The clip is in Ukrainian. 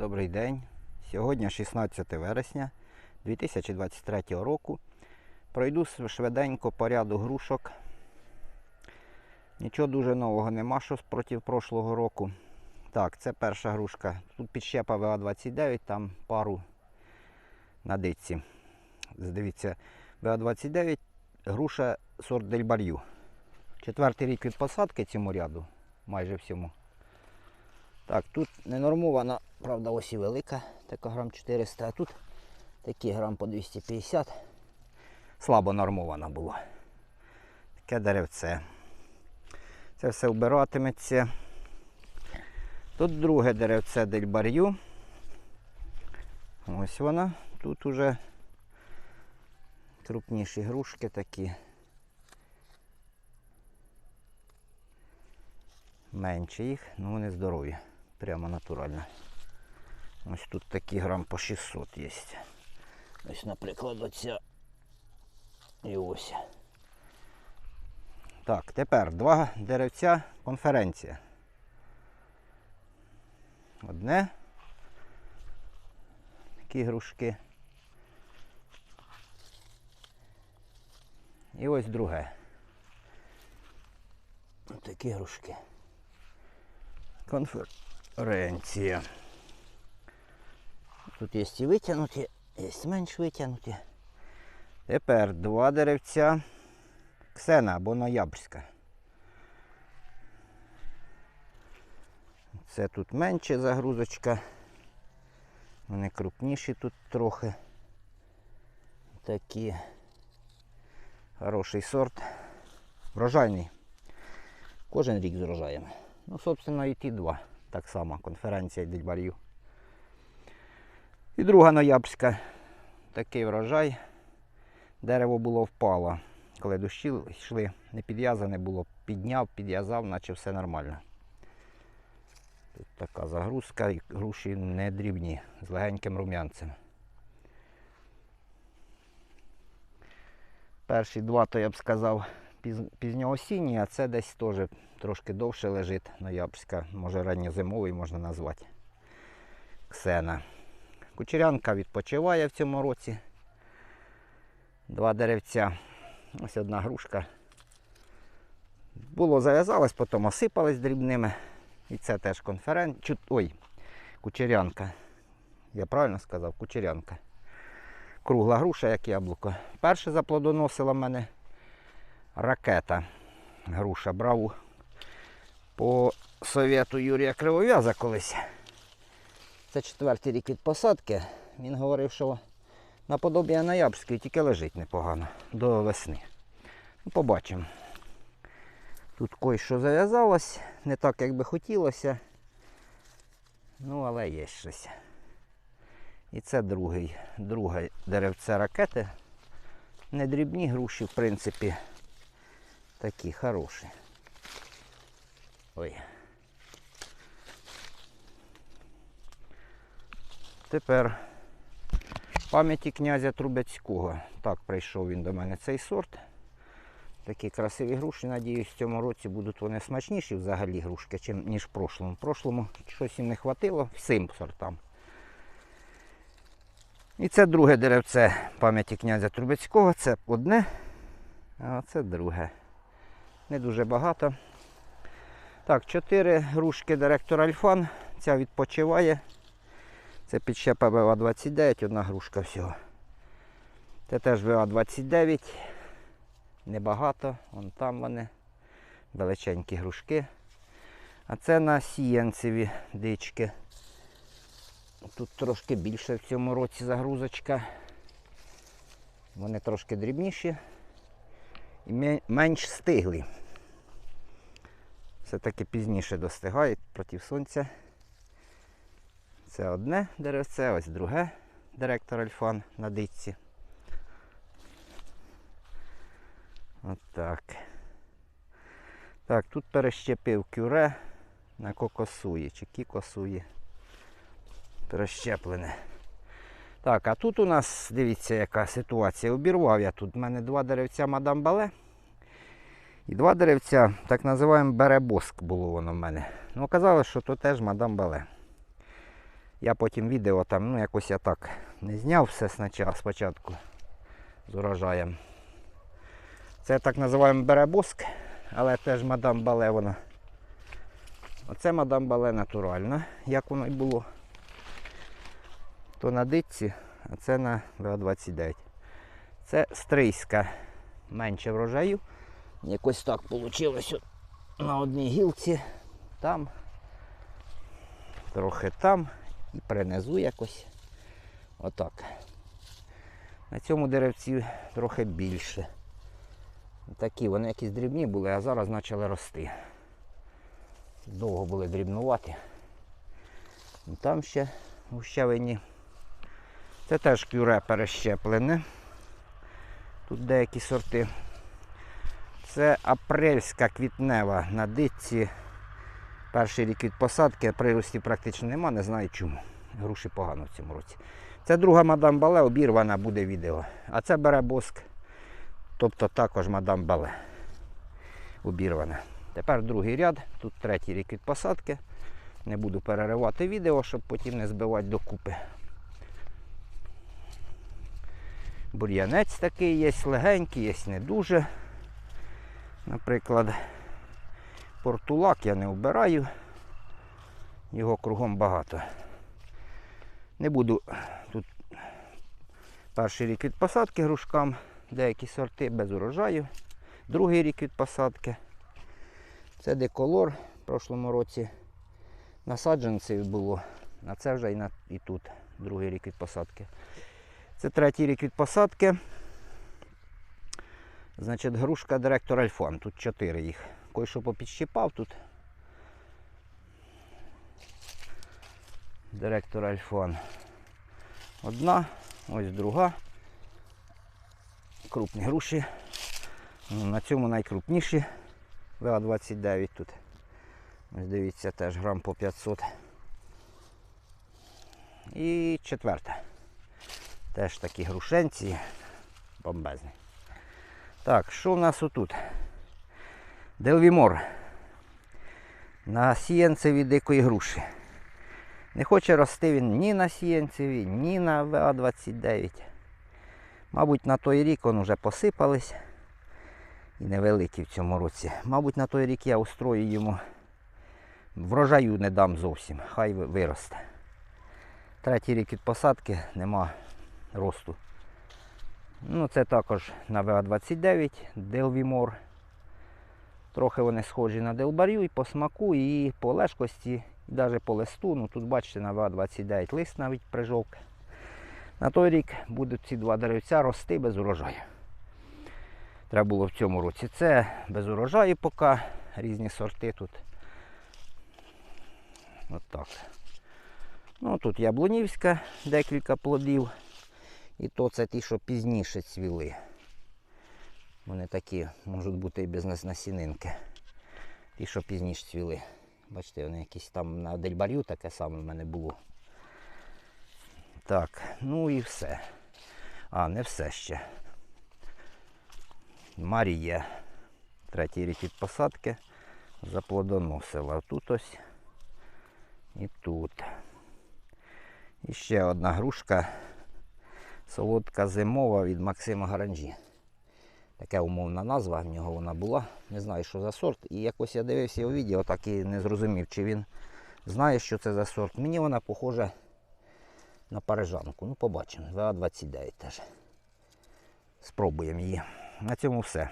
Добрий день. Сьогодні 16 вересня 2023 року. Пройду швиденько по ряду грушок. Нічого дуже нового нема, що проти прошлого року. Так, це перша грушка. Тут підщепа ВА-29, там пару на дитці. Дивіться, ВА-29 груша сорт Дельбарю. Четвертий рік від посадки цьому ряду, майже всьому. Так, тут не нормована, правда, ось і велика, така грам 400, а тут такі грам по 250. Слабо нормована була. Таке деревце. Це все вбиратиметься. Тут друге деревце дельбарю. Ось вона. Тут уже крупніші грушки такі. Менше їх, ну вони здорові. Прямо натурально. Ось тут такі грам по 600 є. Ось, наприклад, оця і ось. Так, тепер два деревця конференція. Одне. Такі грушки. І ось друге. Такі грушки. Конференція. Тут є і витягнуті, є менш витягнуті. Тепер два деревця Ксена або Ноябрьська. Це тут менше загрузочка. Вони крупніші тут трохи. Такі. Хороший сорт. Врожайний. Кожен рік з врожаями. Ну, собственно, і ті два. Так само, конференція Дельбарю. І друга ноябрьська. Такий врожай. Дерево було впало. Коли дощі йшли, не підв'язане було, підняв, підв'язав, наче все нормально. Тут така загрузка, і груші не дрібні, з легеньким рум'янцем. Перші два, то я б сказав, піз- пізньоосінні, а це десь теж трошки довше лежить ноябрьська, може ранньозимовий можна назвати. Ксена. Кучерянка відпочиває в цьому році. Два деревця. Ось одна грушка. Було зав'язалось, потім осипались дрібними. І це теж конферен... Ой, кучерянка. Я правильно сказав? Кучерянка. Кругла груша, як яблуко. Перше заплодоносила мене ракета. Груша брав по совєту Юрія Кривов'яза колись. Це четвертий рік від посадки. Він говорив, що наподобія ноябрьської тільки лежить непогано до весни. Ну, побачимо. Тут кое-що зав'язалось, не так, як би хотілося. Ну, але є щось. І це другий, друге деревце ракети. Не дрібні груші, в принципі, такі хороші. Ой. Тепер пам'яті князя Трубецького. Так прийшов він до мене цей сорт. Такі красиві груші. Надіюсь, в цьому році будуть вони смачніші взагалі грушки, ніж в прошлому. В прошлому щось їм не хватило всім сортам. І це друге деревце пам'яті князя Трубецького. Це одне, а це друге. Не дуже багато. Так, чотири грушки директор Альфан. Ця відпочиває. Це підщепа ВА-29, одна грушка всього. Це теж ВА-29. Небагато, вон там вони. Величенькі грушки. А це на сіянцеві дички. Тут трошки більше в цьому році загрузочка. Вони трошки дрібніші і менш стиглі. Все-таки пізніше достигають проти сонця. Це одне деревце, ось друге директор Альфан на дичці. От так. Тут перещепив кюре на кокосуї чи кікосуї. Перещеплене. Так, а тут у нас, дивіться, яка ситуація. Обірвав я тут. У мене два деревця мадам Бале. І два деревця, так називаємо беребоск було воно в мене. Ну, оказалось, що то теж мадам Бале. Я потім відео там, ну якось я так не зняв все спочатку, з урожаєм. Це так називаємо беребоск, але теж мадам Бале вона. Оце мадам Бале натуральна, як воно й було. То на дитці, а це на 29. Це стрийська. Менше врожаю. Якось так вийшло на одній гілці. Там, трохи там і принизу якось. Отак. На цьому деревці трохи більше. Такі вони якісь дрібні були, а зараз почали рости. Довго були дрібнувати. І Там ще у щавині. Це теж кюре перещеплене. Тут деякі сорти. Це апрельська квітнева на дитці. Перший рік від посадки, приростів практично нема, не знаю чому. Груші погано в цьому році. Це друга мадам Бале, обірвана буде відео. А це бере боск. Тобто також мадам Бале. Обірвана. Тепер другий ряд, тут третій рік від посадки. Не буду переривати відео, щоб потім не збивати докупи. Бур'янець такий є, легенький, є не дуже. Наприклад, портулак я не вбираю, його кругом багато. Не буду тут перший рік від посадки грушкам, деякі сорти без урожаю. Другий рік від посадки. Це деколор в прошлому році. Насадженців було, а це вже і, на, і тут другий рік від посадки. Це третій рік від посадки. Значить, грушка директор Альфон. Тут чотири їх. Кой що попідщипав тут. Директор Альфон. Одна, ось друга. Крупні груші. На цьому найкрупніші. ВА-29 тут. Ось дивіться, теж грам по 500. І четверта. Теж такі грушенці. Бомбезні. Так, що в нас отут? Делвімор. На сіянцеві дикої груші. Не хоче рости він ні на сіянцеві, ні на ВА-29. Мабуть, на той рік он вже посипались. І невеликі в цьому році. Мабуть, на той рік я устрою йому. Врожаю не дам зовсім, хай виросте. Третій рік від посадки нема росту. Ну, це також на ВА-29, Делвімор. Трохи вони схожі на Делбарю і по смаку, і по лежкості, і навіть по листу. Ну, тут бачите, на ВА-29 лист навіть прижовк. На той рік будуть ці два деревця рости без урожаю. Треба було в цьому році. Це без урожаю поки, різні сорти тут. От так. Ну, тут яблунівська, декілька плодів. І то це ті, що пізніше цвіли. Вони такі можуть бути і без насінинки. Ті, що пізніше цвіли. Бачите, вони якісь там на дельбарю таке саме в мене було. Так, ну і все. А, не все ще. Марія. Третій рік від посадки. Заплодоносила. Тут ось і тут. І ще одна грушка. Солодка зимова від Максима Гаранжі. Така умовна назва в нього вона була. Не знаю, що за сорт. І якось я дивився його відео, так і не зрозумів, чи він знає, що це за сорт. Мені вона похожа на парижанку. Ну, побачимо. ВА-29 теж. Спробуємо її. На цьому все.